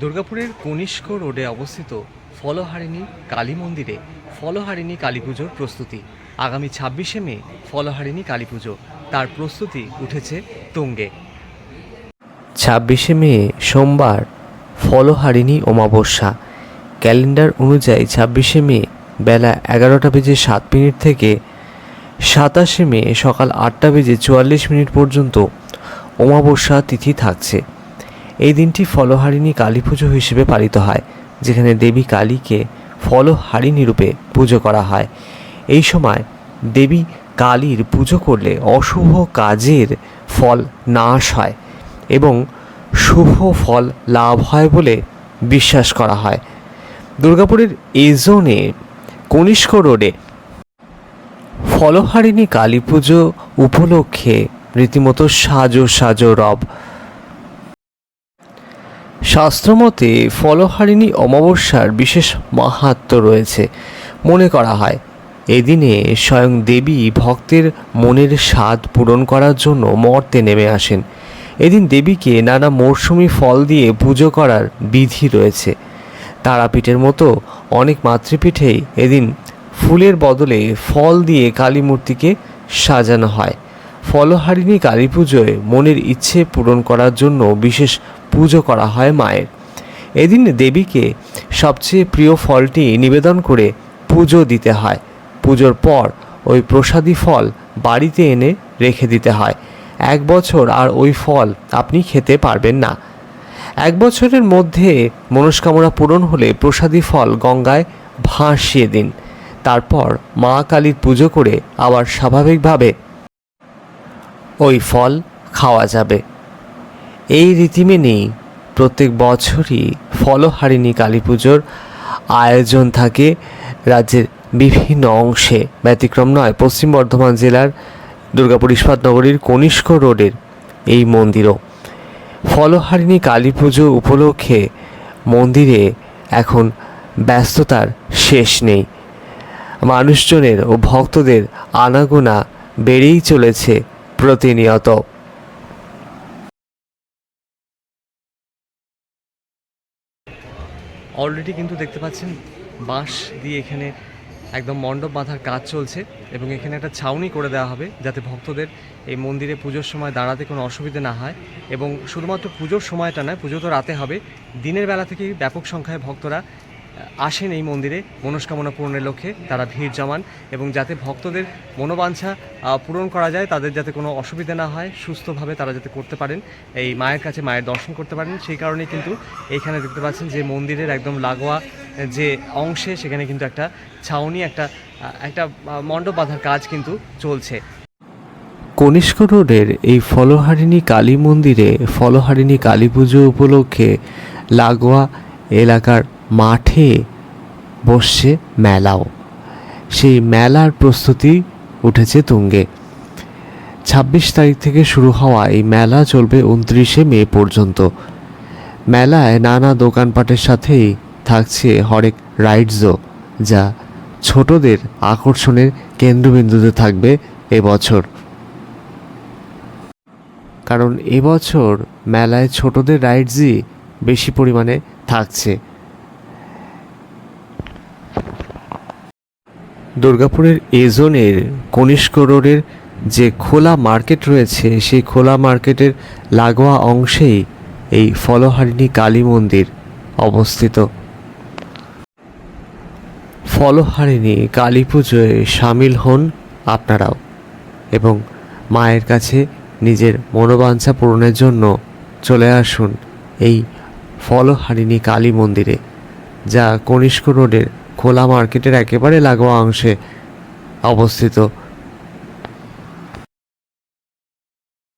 দুর্গাপুরের কনিষ্ক রোডে অবস্থিত ফলহারিণী কালী মন্দিরে ফলহারিণী কালী পুজোর প্রস্তুতি। আগামী ছাব্বিশে মে ফলহারিণী কালী পুজো। তার প্রস্তুতি উঠেছে তুঙ্গে। ছাব্বিশে মে সোমবার ফলহারিণী অমাবস্যা। ক্যালেন্ডার অনুযায়ী ছাব্বিশে মে বেলা এগারোটা বেজে সাত মিনিট থেকে সাতাশে মে সকাল আটটা বেজে চুয়াল্লিশ মিনিট পর্যন্ত অমাবস্যা তিথি থাকছে। এই দিনটি ফলহারিণী কালী পুজো হিসেবে পালিত হয়, যেখানে দেবী কালীকে ফলহারিণী রূপে পুজো করা হয়। এই সময় দেবী কালীর পুজো করলে অশুভ কাজের ফল নাশ হয় এবং শুভ ফল লাভ হয় বলে বিশ্বাস করা হয়। দুর্গাপুরের এই জোনে কনিষ্ক রোডে ফলহারিণী কালী পুজো উপলক্ষে রীতিমতো সাজো সাজো রব শাস্ত্রমতে ফলহারিণী অমাবস্যার বিশেষ মাহাত্ম্য রয়েছে। মনে করা হয়, এদিনে স্বয়ং দেবী ভক্তের মনের স্বাদ পূরণ করার জন্য মর্তে নেমে আসেন। এদিন দেবীকে নানা মরশুমি ফল দিয়ে পুজো করার বিধি রয়েছে। তারাপীঠের মতো অনেক মাতৃপীঠেই এদিন ফুলের বদলে ফল দিয়ে কালী মূর্তিকে সাজানো হয়। ফলহারিণী কালী পুজোয় মনের ইচ্ছে পূরণ করার জন্য বিশেষ পুজো করা হয় মায়ের। এদিন দেবীকে সবচেয়ে প্রিয় ফলটি নিবেদন করে পুজো দিতে হয়। পুজোর পর ওই প্রসাদী ফল বাড়িতে এনে রেখে দিতে হয়। এক বছর আর ওই ফল আপনি খেতে পারবেন না। এক বছরের মধ্যে মনস্কামনা পূরণ হলে প্রসাদী ফল গঙ্গায় ভাসিয়ে দিন। তারপর মা কালীর পুজো করে আবার স্বাভাবিকভাবে ওই ফল খাওয়া যাবে। এই রীতি মেনেই প্রত্যেক বছরই ফলহারিণী কালী পুজোর আয়োজন থাকে রাজ্যের বিভিন্ন অংশে। ব্যতিক্রম নয়, পশ্চিম বর্ধমান জেলার দুর্গাপুর ইস্পাত নগরীর কনিষ্ক রোডের এই মন্দিরও। ফলহারিণী কালী পুজো উপলক্ষে মন্দিরে এখন ব্যস্ততার শেষ নেই। মানুষজনের ও ভক্তদের আনাগোনা বেড়েই চলেছে প্রতিনিয়ত। অলরেডি কিন্তু দেখতে পাচ্ছেন, বাঁশ দিয়ে এখানে একদম মণ্ডপ বাঁধার কাজ চলছে এবং এখানে একটা ছাউনি করে দেওয়া হবে যাতে ভক্তদের এই মন্দিরে পুজোর সময় দাঁড়াতে কোনো অসুবিধে না হয় এবং শুধুমাত্র পুজোর সময়টা নয়, পুজো তো রাতে হবে, দিনের বেলা থেকেই ব্যাপক সংখ্যায় ভক্তরা আসেন এই মন্দিরে, মনস্কামনা পূরণের লক্ষ্যে তারা ভিড় জমান এবং যাতে ভক্তদের মনোবাঞ্ছা পূরণ করা যায়, তাদের যাতে কোনো অসুবিধা না হয়, সুস্থভাবে তারা যাতে করতে পারেন, এই মায়ের কাছে মায়ের দর্শন করতে পারেন। সেই কারণে কিন্তু এইখানে দেখতে পাচ্ছেন যে মন্দিরের একদম লাগোয়া যে অংশে সেখানে কিন্তু একটা ছাউনি, একটা একটা মণ্ডপ বাঁধার কাজ কিন্তু চলছে। কনিষ্ক রোডের এই ফলহারিণী কালী মন্দিরে, ফলহারিণী কালী পুজো উপলক্ষে লাগোয়া এলাকার মাঠে বসছে মেলাও। সেই মেলার প্রস্তুতি উঠেছে তুঙ্গে। ছাব্বিশ তারিখ থেকে শুরু হওয়া এই মেলা চলবে উনত্রিশে মে পর্যন্ত। মেলায় নানা দোকানপাটের সাথেই থাকছে হরেক রাইডসও, যা ছোটদের আকর্ষণের কেন্দ্রবিন্দুতে থাকবে এবছর। কারণ এবছর মেলায় ছোটদের রাইডসই বেশি পরিমাণে থাকছে। দুর্গাপুরের এ জোনের কনিষ্ক রোডের যে খোলা মার্কেট রয়েছে, সেই খোলা মার্কেটের লাগোয়া অংশেই এই ফলহারিণী কালী মন্দির অবস্থিত। ফলহারিণী কালী পুজোয় সামিল হন আপনারাও এবং মায়ের কাছে নিজের মনোবাঞ্ছা পূরণের জন্য চলে আসুন এই ফলহারিণী কালী মন্দিরে, যা কনিষ্ক রোডের খোলা মার্কেটের একেবারে লাগোয়া অংশে অবস্থিত।